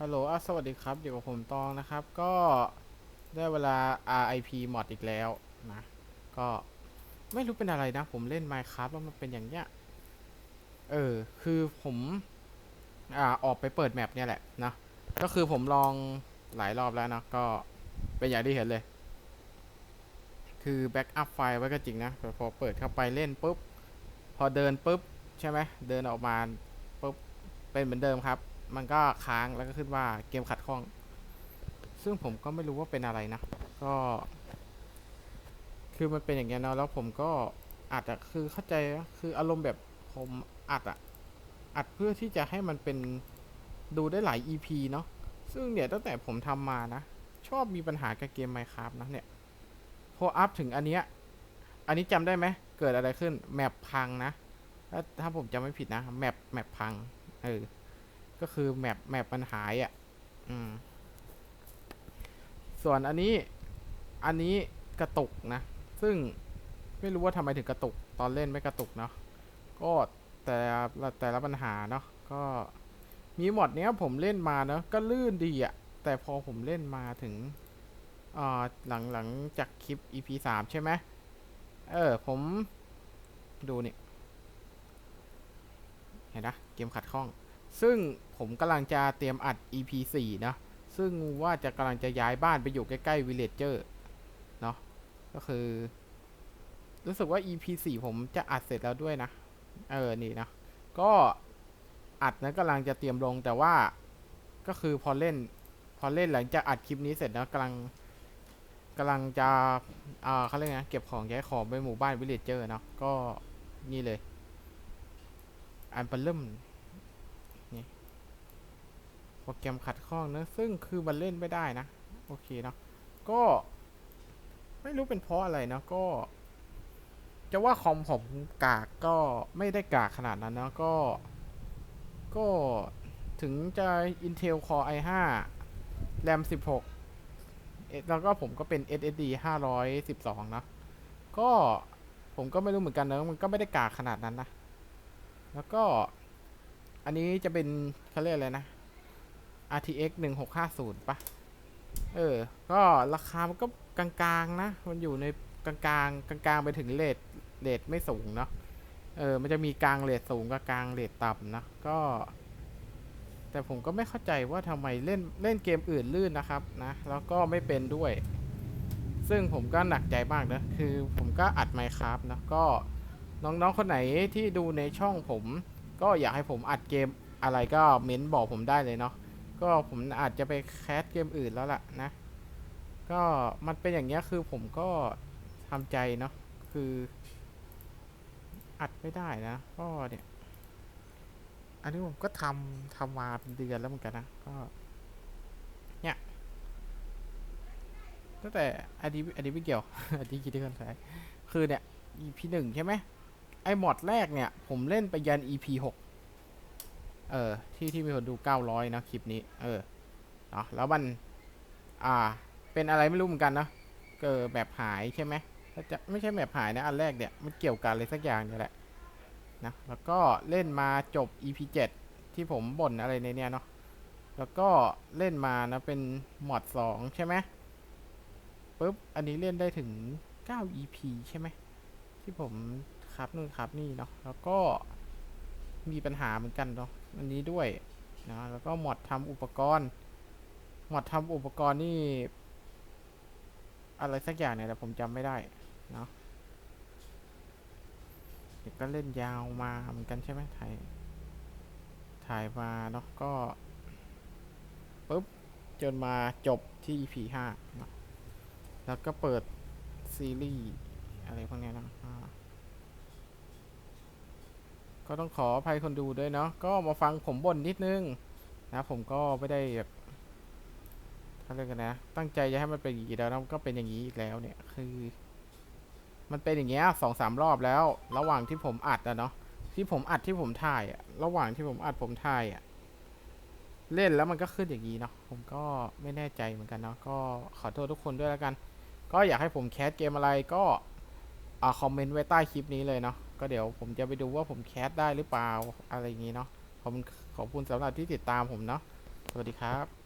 ฮัลโหลสวัสดีครับ อยู่กับผมตองนะครับ ก็ได้เวลา RIP มอดอีกแล้วนะ ก็ไม่รู้เป็นอะไรนะ ผมเล่น Minecraft แล้วมันเป็นอย่างเนี้ย เออ คือผมอ่าออกไปเปิดแมปเนี่ยแหละนะ ก็คือผมลองหลายรอบแล้วนะ ก็เป็นอย่างที่เห็นเลย คือแบ็กอัพไฟล์ไว้ก็จริงนะ พอเปิดเข้าไปเล่นปุ๊บ พอเดินปุ๊บ ใช่ไหม เดินออกมาปุ๊บ เป็นเหมือนเดิมครับ มันก็ค้างแล้วก็ขึ้นว่าเกมขัดข้อง ซึ่งผมก็ไม่รู้ว่าเป็นอะไรนะ ก็ คือมันเป็นอย่างเงี้ยเนาะแล้วผมก็อัดอะคือเข้าใจคืออารมณ์แบบผมอัดอะอัดเพื่อที่จะให้มันเป็นดูได้หลาย EP เนาะซึ่งเนี่ยตั้งแต่ผมทำมานะ ชอบมีปัญหากับเกม Minecraft นะเนี่ย พออัพถึงอันเนี้ยอันนี้จำได้ไหมเกิดอะไรขึ้น แมปพังนะถ้าผมจำไม่ผิดนะ แมปแมปพัง เออ ก็คือแมปแมปมันหายอะ อืม ส่วนอันนี้ อันนี้กระตุกนะ ซึ่งไม่รู้ว่าทำไมถึงกระตุก ตอนเล่นไม่กระตุกเนาะ ก็แต่แต่ละปัญหาเนาะ ก็มีหมดเนี้ยผมเล่นมาเนาะก็ลื่นดีอะแต่พอผมเล่นมาถึงอ่าหลังหลังจากคลิป EP สามใช่ไหมเออ ผมดูนี่ เห็นนะ เกมขัดข้อง ซึ่งผมกำลังจะเตรียมอัด EP 4นะ ซึ่งว่าจะกำลังจะย้ายบ้านไปอยู่ใกล้ๆ Villager เนาะก็คือ รู้สึกว่า EP 4ผมจะอัดเสร็จแล้วด้วยนะ เออ นี่นะ ก็อัดนะกำลังจะเตรียมลงแต่ว่าก็คือพอเล่น พอเล่นหลังจากอัดคลิปนี้เสร็จนะกำลังกำลังจะอ่าเขาเรียกไงเก็บของย้ายของไปหมู่บ้าน Villager เนาะก็นี่เลยอันเปเริ่ม โปรแกรมขัดข้องนะซึ่งคือมันเล่นไม่ได้นะ โอเคเนาะก็ ไม่รู้เป็นเพราะอะไรนะก็ จะว่าคอมผมกากก็ไม่ได้กากขนาดนั้นนะก็ ก็ถึงจะ Intel Core i5 RAM 16 แล้วก็ผมก็เป็น SSD 512 นะ ก็ผมก็ไม่รู้เหมือนกันนะมันก็ไม่ได้กากขนาดนั้นนะ แล้วก็ อันนี้จะเป็นเขาเรียกอะไรนะ RTX 1650ปะเออ ก็ราคามันก็กลางๆนะ มันอยู่ในกลางๆกลางๆไปถึงเลทเลทไม่สูงเนาะ เออ มันจะมีกลางเลทสูงกับกลางเลทต่ำนะ ก็ แต่ผมก็ไม่เข้าใจว่าทำไมเล่นเล่นเกมอื่นลื่นนะครับนะ แล้วก็ไม่เป็นด้วย ซึ่งผมก็หนักใจมากนะ คือผมก็อัดไมค์ครับนะ ก็น้องๆคนไหนที่ดูในช่องผม ก็อยากให้ผมอัดเกมอะไรก็เม้นบอกผมได้เลยเนาะ ก็ผมอาจจะไปแคสเกมอื่นแล้วล่ะนะ ก็มันเป็นอย่างเงี้ยคือผมก็ทำใจเนาะคือ อัดไม่ได้นะก็เนี่ยอันนี้ผมก็ทำทำมาเป็นเดือนแล้วเหมือนกันนะก็เนี่ยตั้งแต่อันนี้อันนี้ไม่เกี่ยวอันนี้คิดที่กันใช้คือเนี่ย EP หนึ่งใช่ไหมไอหมอดแรกเนี่ย ผมเล่นไปยัน EP หก เออที่ที่มีคนดู 900 นะ คลิปนี้ เออเนาะแล้วมัน อ่า เป็นอะไรไม่รู้เหมือนกันนะเกิดแบบหายใช่ไหมถ้าจะไม่ใช่แบบหายนะ อันแรกเนี่ย มันเกี่ยวกับอะไรสักอย่างเนี่ยแหละนะแล้วก็เล่นมาจบ EP 7 ที่ผมบ่นอะไรในเนี้ยเนาะแล้วก็เล่นมานะเป็นมอด2ใช่ไหมปุ๊บ อันนี้เล่นได้ถึง 9 EP ใช่ไหมที่ผมครับนู่นครับนี่เนาะแล้วก็ มีปัญหาเหมือนกันเนาะอันนี้ด้วยนะแล้วก็หมอดทำอุปกรณ์ หมอดทำอุปกรณ์นี่ อะไรสักอย่างเนี่ยแต่ผมจำไม่ได้เนาะเดี๋ยวก็เล่นยาวมาเหมือนกันใช่ไหมถ่ายถ่ายมาเนาะก็ปุ๊บจนมาจบที่ EP ห้าแล้วก็เปิดซีรีส์อะไรพวกนี้นะอ่า ก็ต้องขออภัยคนดูด้วยเนาะก็มาฟังผมบ่นนิดนึงนะผมก็ไม่ได้แบบเขาเรียกกันนะ ตั้งใจจะให้มันเป็นอย่างนี้แล้วนะก็เป็นอย่างนี้อีกแล้วเนี่ยคือ มันเป็นอย่างเงี้ยสองสามรอบแล้ว ระหว่างที่ผมอัดอะเนาะที่ผมอัดที่ผมถ่ายอะระหว่างที่ผมอัดผมถ่ายอะเล่นแล้วมันก็ขึ้นอย่างนี้เนาะผมก็ไม่แน่ใจเหมือนกันเนาะก็ขอโทษทุกคนด้วยแล้วกัน ก็อยากให้ผมแคสเกมอะไรก็อ่าคอมเมนต์ไว้ใต้คลิปนี้เลยเนาะ ก็เดี๋ยวผมจะไปดูว่าผมแคสได้หรือเปล่าอะไรอย่างนี้เนาะขอบคุณขอบคุณสำหรับที่ติดตามผมเนาะสวัสดีครับ